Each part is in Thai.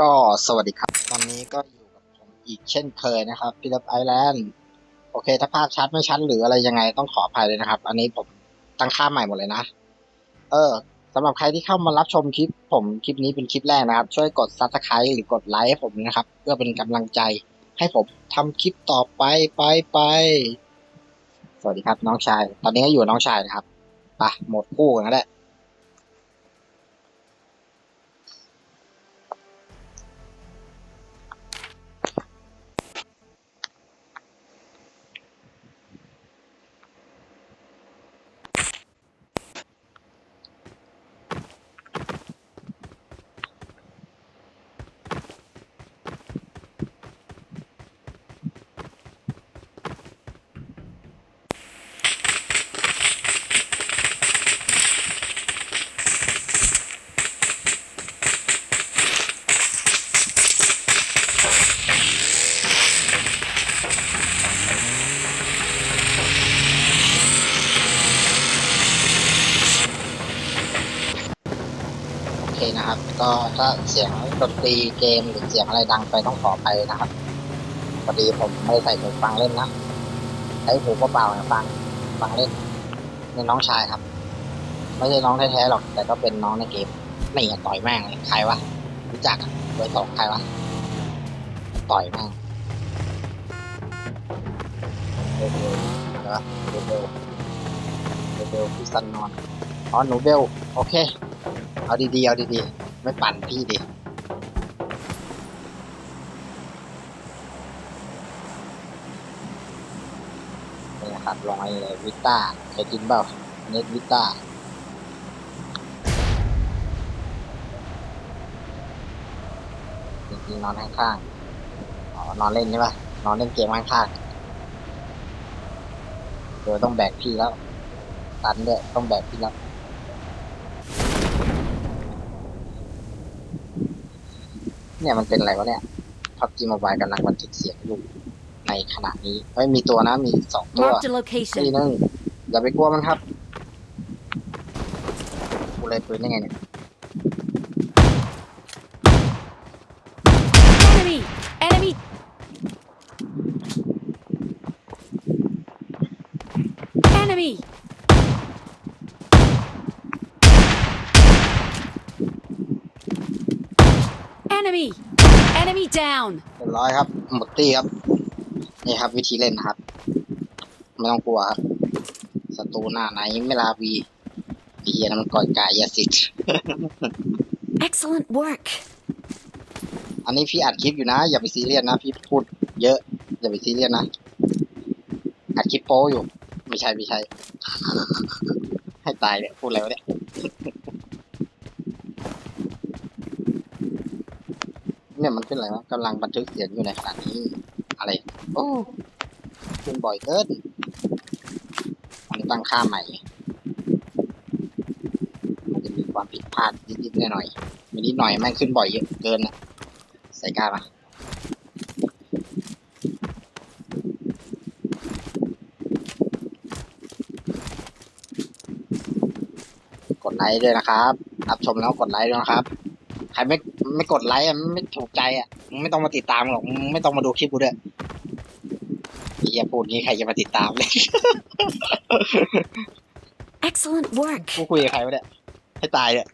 ก็สวัสดีครับ ตอนนี้ก็อยู่กับผมอีกเช่นเคยนะครับพี่ลับไอแลนด์โอเค ถ้าภาพชัดไม่ชัดหรืออะไรยังไงต้องขออภัยเลยนะครับ อันนี้ผมตั้งค่าใหม่หมดเลยนะ เออสำหรับใครที่เข้ามารับชมคลิป ผมคลิปนี้เป็นคลิปแรกนะครับ ช่วยกดซับสไครต์หรือกดไลค์ให้ผมนะครับ เพื่อเป็นกำลังใจให้ผมทำคลิปต่อไปไปไป สวัสดีครับน้องชาย ตอนนี้ก็อยู่น้องชายนะครับไปหมดคู่กันแล้ว ก็ถ้าเสียงดนตรีเกมหรือเสียงอะไรดังไปต้องขอไปนะครับพอดีผมไม่ใส่หูฟังเล่นนะใช้หูเปล่าๆฟังฟังเล่นนี่น้องชายครับ ไม่ใช่น้องแท้ๆหรอก แต่ก็เป็นน้องในเกมนี่อะต่อยแม่งเลยใครวะรู้จักอะเบอร์สองใครวะต่อยแม่งเบลเบลอะไรวเบลเบลเบลเบลพี่ซันนอนอ๋อหนูเบลโอเค เอาดีๆเอาดีๆ ไม่ปั่นพี่ดินี่นะครับลองไอ้วิต้าเคยกินเปล่าเน็ตวิต้าจริงๆนอนข้างๆอ๋อนอนเล่นใช่ปะนอนเล่นเกมข้างๆเดี๋ยวต้องแบกพี่แล้วตันด้วยต้องแบกพี่แล้ว เนี่ยมันเป็นอะไรวะเนี่ยพับจีมบายกำลังบันทึกเสียงอยู่ในขณะนี้เฮ้ยมีตัวนะมีสองตัว Marked a ที location. นึงอย่าไปกลัวมันครับกูเลยปืนได้ไงเนี่ย Enemy! Enemy! Enemy! Enemy! Enemy down! เรียบร้อยครับ หมดตี้ครับ นี่ครับ วิธีเล่นนะครับ ไม่ต้องกลัวครับศัตรูหน้าไหนไม่ลาวีไอ้เฮียนั้นมันก่อยกายยาสิทธิ์ Excellent work! อันนี้พี่อัดคลิปอยู่นะ อย่าไปซีเรียสนะ พี่พูดเยอะ อย่าไปซีเรียสนะ อัดคลิปโป้อยู่ ไม่ใช่ไม่ใช่ ให้ตายเนี่ยพูดอะไรวะเนี่ย เนี่ยมันขึ้นอะไรวะกำลังบันทึกเสียงอยู่ในขณะนี้ อะไร โอ้ขึ้นบ่อยเกินมันตั้งค่าใหม่ มันจะมีความผิดพลาดนิดๆหน่อยๆม่นิดหน่อยแม่งขึ้นบ่อยเยอะเกินอะใส่กล้าปะกดไลค์ด้วยนะครับ รับชมแล้วกดไลค์ด้วยนะครับ ใครไม่ไม่กดไลค์อะไม่ถูกใจอะมึงไม่ต้องมาติดตามหรอกมึงไม่ต้องมาดูคลิปกูด้วยไอ้เฮียพูดงี้ใครจะมาติดตามเลย Excellent work! กูคุยกับใครวะเนี่ยให้ตายเนี่ย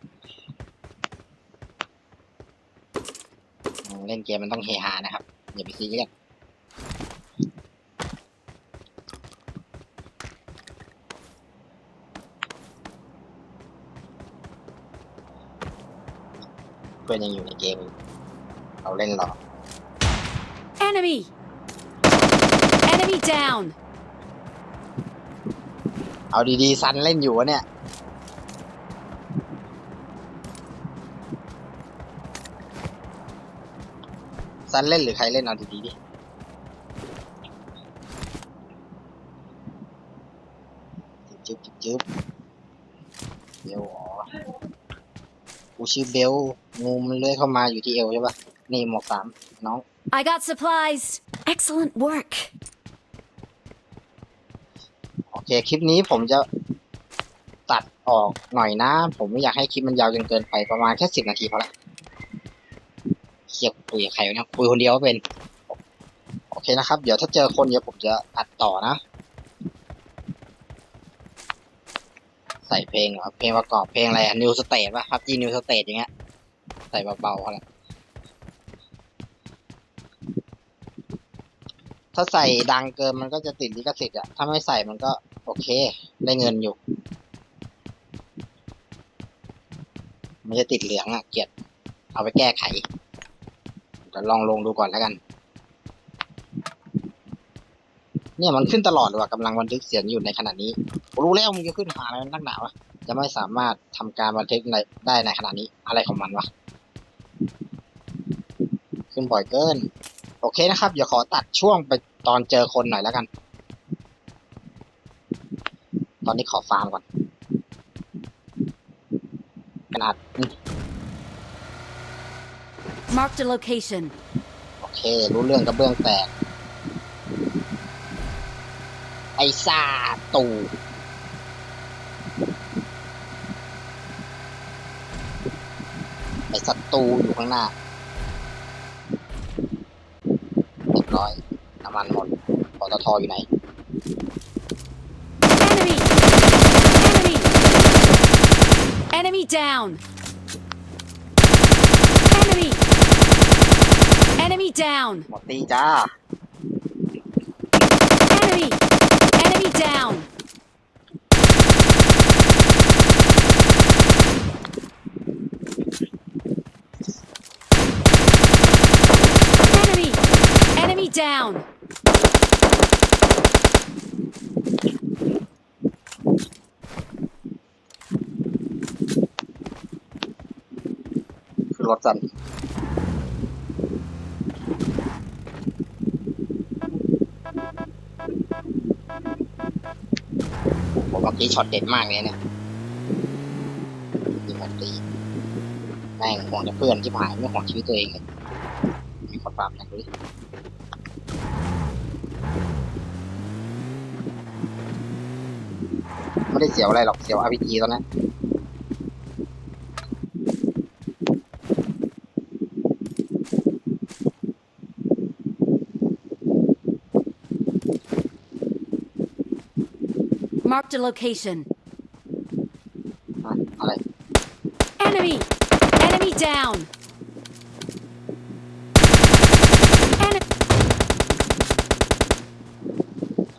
อืมเล่นเกมมันต้องเฮฮานะครับ อย่าไปซีเรียส พื่อนยังอยู่ในเกมอยู่เราเล่นหรอ Enemy! Enemy down! เอาดีๆซันเล่นอยู่วะเนี่ย ซันเล่นหรือใครเล่นเอาดีๆดิ จึ๊บจึ๊บจึ๊บเบลอ๋อ กูชื่อเบลงูมันเลื้อยเข้ามาอยู่ที่เอวใช่ปะนี่หมวกสามน้อง I got supplies! Excellent work! โอเคคลิปนี้ผมจะตัดออกหน่อยนะ ผมไม่อยากให้คลิปมันยาวจนเกินไปประมาณแค่สิบนาทีพอละเทียบคุยกับใครวะเนี่ยคุยคนเดียวก็เป็น โอเคนะครับ เดี๋ยวถ้าเจอคนเดี๋ยวผมจะอัดต่อนะ ใส่เพลงเหรอเพลงประกอบเพลงอะไรอะนิวสเตทป่ะครับจีนิวสเตทอย่างเงี้ย ใส่เบาๆเขาแหละถ้าใส่ดังเกินมันก็จะติดลิขสิทธิ์อะถ้าไม่ใส่มันก็โอเค ได้เงินอยู่ไม่ใช่ติดเหลืองอะเกลียดเอาไปแก้ไขเดี๋ยวลองลงดูก่อนแล้วกัน เนี่ยมันขึ้นตลอดเลยว่ะกำลังบันทึกเสียงอยู่ในขณะนี้รู้แล้วมึงจะขึ้นหาอะไรนักหนาวะจะไม่สามารถทำการบันทึกในได้ในขณะนี้อะไรของมันวะขึ้นบ่อยเกิน โอเคนะครับ เดี๋ยวขอตัดช่วงไปตอนเจอคนหน่อยแล้วกัน ตอนนี้ขอฟาร์มก่อนขนาดอืม Marked a location. โอเค รู้เรื่องกระเบื้องแตก ไอ้ซาตูไอ้ศัตรูอยู่ข้างหน้าเรียบร้อยน้ำมันหมดปตทอยู่ไหน Enemy! Enemy! Enemy down! Enemy! Enemy down! หมดตีจ้า down! Enemy! Enemy down! คื มีช็อตเด็ดมากเลยเนี่ยยิงหมดตีแม่งห่วงแต่เพื่อนที่ผ่านไม่ห่วงชีวิตตัวเองเลยมีคนปราบอย่างดูดิไม่ได้เสียวอะไรหรอกเสียว RPG ตอนนั้น Marked a location. อะอะไร Enemy! Enemy down! Enemy!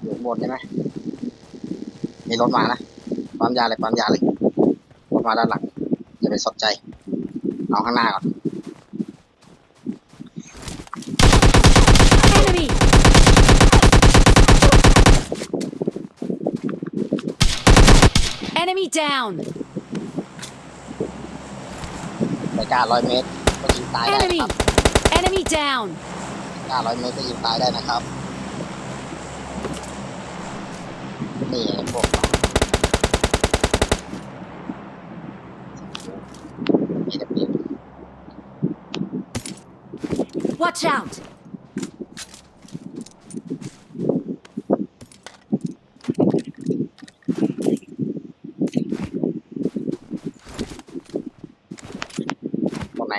อยู่ข้างบนใช่ไหมมีรถมานะปั๊มยาเลยปั๊มยาเลยรถมาด้านหลังจะไปสนใจเอาข้างหน้าก่อน Enemy! Enemy down! ไปกล้าร้อยเมตรก็ยิงตายได้นะ Enemy! ครับ Enemy down! กล้าร้อยเมตรก็ยิงตายได้นะครับนี่ไอ้พวกนี่เด็ก Watch out! ๆตรง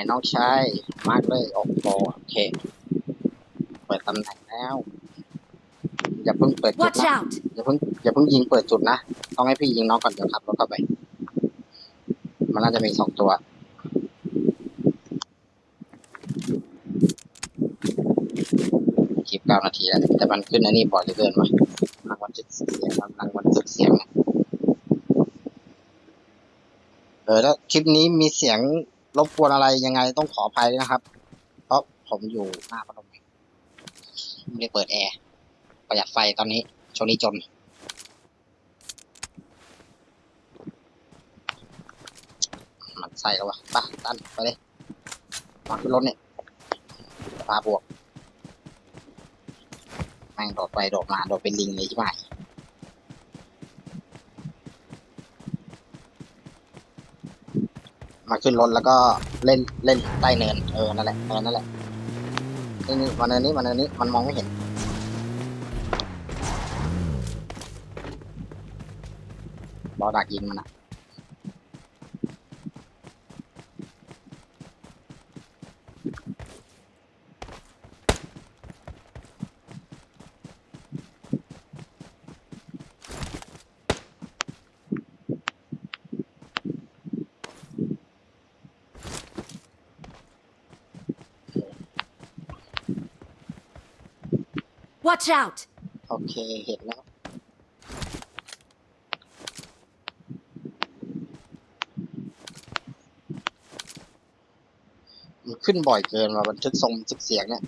นน้องชายมากเลยโอ้โหโอเค เปิดตำแหน่งแล้ว อย่าเพิ่งเปิดจุด Watch นะ out! อย่าเพิ่งอย่าเพิ่งยิงเปิดจุดนะ ต้องให้พี่ยิงน้องก่อนเดี๋ยวขับรถเข้าไป มันน่าจะมีสองตัว คลิปเก้านาทีแล้ว แต่มันขึ้นอันนี้บ่อยเหลือเกินวะรางวัลจุดเสียงรางวัลจุดเสียงเออแล้วคลิปนี้มีเสียง รบกวนอะไรยังไงต้องขออภัยด้วยนะครับ เพราะผมอยู่หน้าพัดลมไม่ได้เปิดแอร์ประหยัดไฟตอนนี้ช่วงนี้จน มันใส่แล้ววะไปะตันไปเลยมาขึ้นรถเนี่ยพาบวกแม่งโดดไปโดดมาโดดเป็นลิงเลยใช่ไหมมา ขึ้นรถแล้วก็เล่นเล่นใต้เนินเออนั่นแหละเออนั่นแหละนี่นี่มาเนินนี้มันเนินนี้มันมองไม่เห็นบอดักยิงมันอะ Watch out! โอเค เห็นแล้ว มันขึ้นบ่อยเกินว่าบันทึกทรงบันทึกเสียงเนี่ย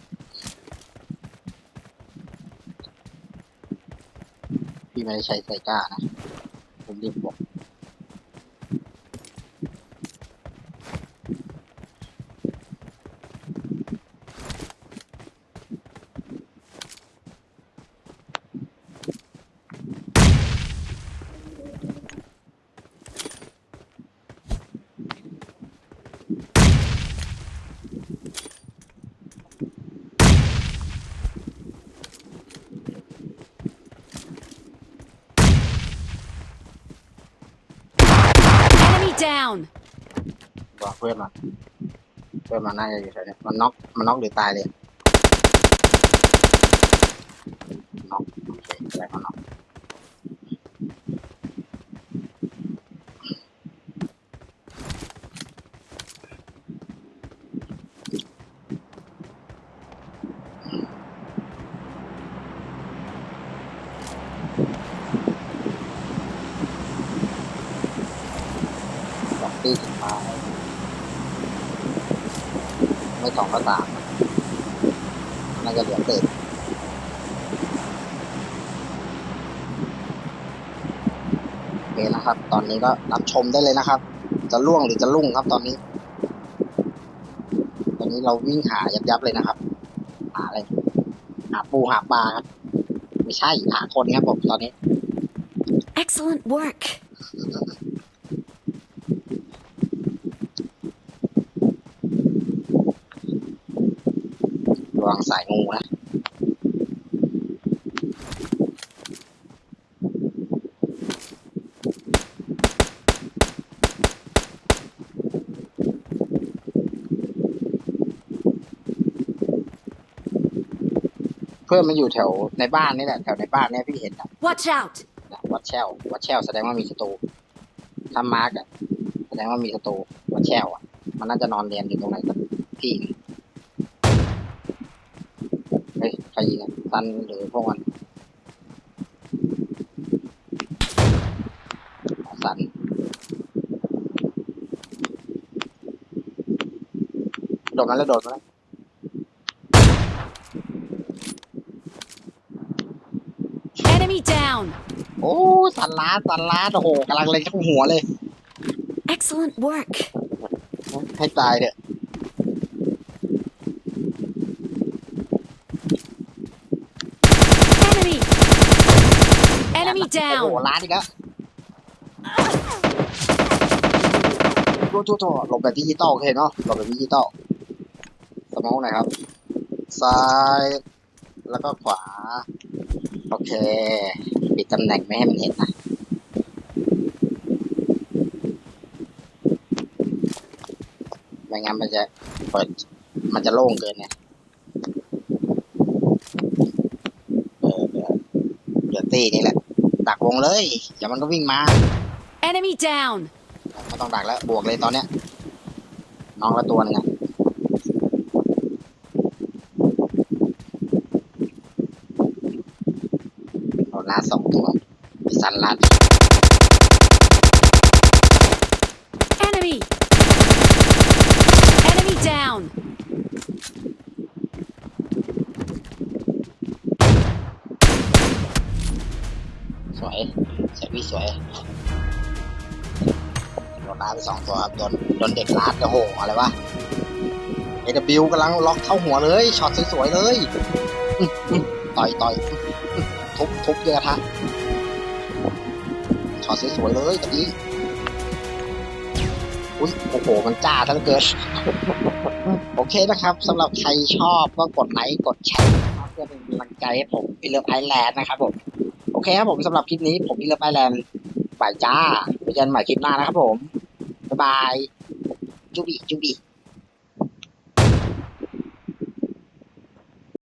พี่ไม่ได้ใช้ไซก้านะ ผมรีบบอก Enemy down! บอกเพื่อนมาเพื่อนมาน่าจะอยู่แถวนี้มันน็อกมันน็อกหรือตายเลยน็อกโอเคอะไรก็น็อกสองตีสุดท้าย ไม่สองก็สามน่าจะเหลือเศษโอเคนะครับ ตอนนี้ก็รับชมได้เลยนะครับ จะล่วงหรือจะลุ่งครับตอนนี้ ตอนนี้เราวิ่งหายับยับๆเลยนะครับ หาอะไร หาปูหาปลาครับ ไม่ใช่หาคนครับผมตอนนี้ Excellent work! ระวังสายงูนะเพื่อนมันอยู่แถวในบ้านนี่แหละแถวในบ้านเนี่ยพี่เห็นนะ Watch out! วัดแชลวัดแชลแสดงว่ามีศัตรูถ้ามาร์กอะแสดงว่ามีศัตรูวัดแชลอะมันน่าจะนอนเรียนอยู่ตรงไหนสักที่หนึ่งเฮ้ยใครยิงอะซันหรือพวกมันอ๋อซันโดดมาแล้วโดดมาแล้ว Enemy down! โอ้สันล้าดสันล้าดโอ้โหกำลังเล็งเข้าหัวเลย Excellent work! ให้ตายเถอะ Enemy! Enemy โอ้โห down! ล้าดอีกแล้วโทษโทษโทษหลบแบบดิจิตอลโอเคเนาะหลบแบบดิจิตอลสมองหน่อยครับ ซ้าย แล้วก็ขวา โอเค ปิดตำแหน่งไม่ให้มันเห็นนะ ไม่งั้นมันจะเปิด มันจะโล่งเกินไงเออเดี๋ยวเดี๋ยวตีนี่แหละ ดักวงเลยเดี๋ยวมันก็วิ่งมา Enemy down! ไม่ต้องดักแล้วบวกเลยตอนเนี้ยน้องละตัวหนึงอะเอาลาดสองตัวมีสันลาด Enemy! Enemy down! สวยเสียพี่สวยโดนลาดไปสองตัวครับโดนโดนเด็กลาดโอ้โหอะไรวะเอวิวกำลังล็อกเข้าหัวเลยช็อตสวยๆเลยต่อยต่อยทุบทุบเยอะทะช็อตสวยๆเลยตะกี้อุ้ยโอ้โหมันจ้าทั้งเกินโอเคนะครับสำหรับใครชอบก็กดไลค์กดแชร์เพื่อเป็นกำลังใจให้ผมอิเลิฟไอแลนด์นะครับผม เคครับผมสำหรับคลิปนี้ผมอิเลิฟไอแลนด์บายจ้าไปเจอกันใหม่คลิปหน้านะครับผม บ๊ายบาย จุบีจุบี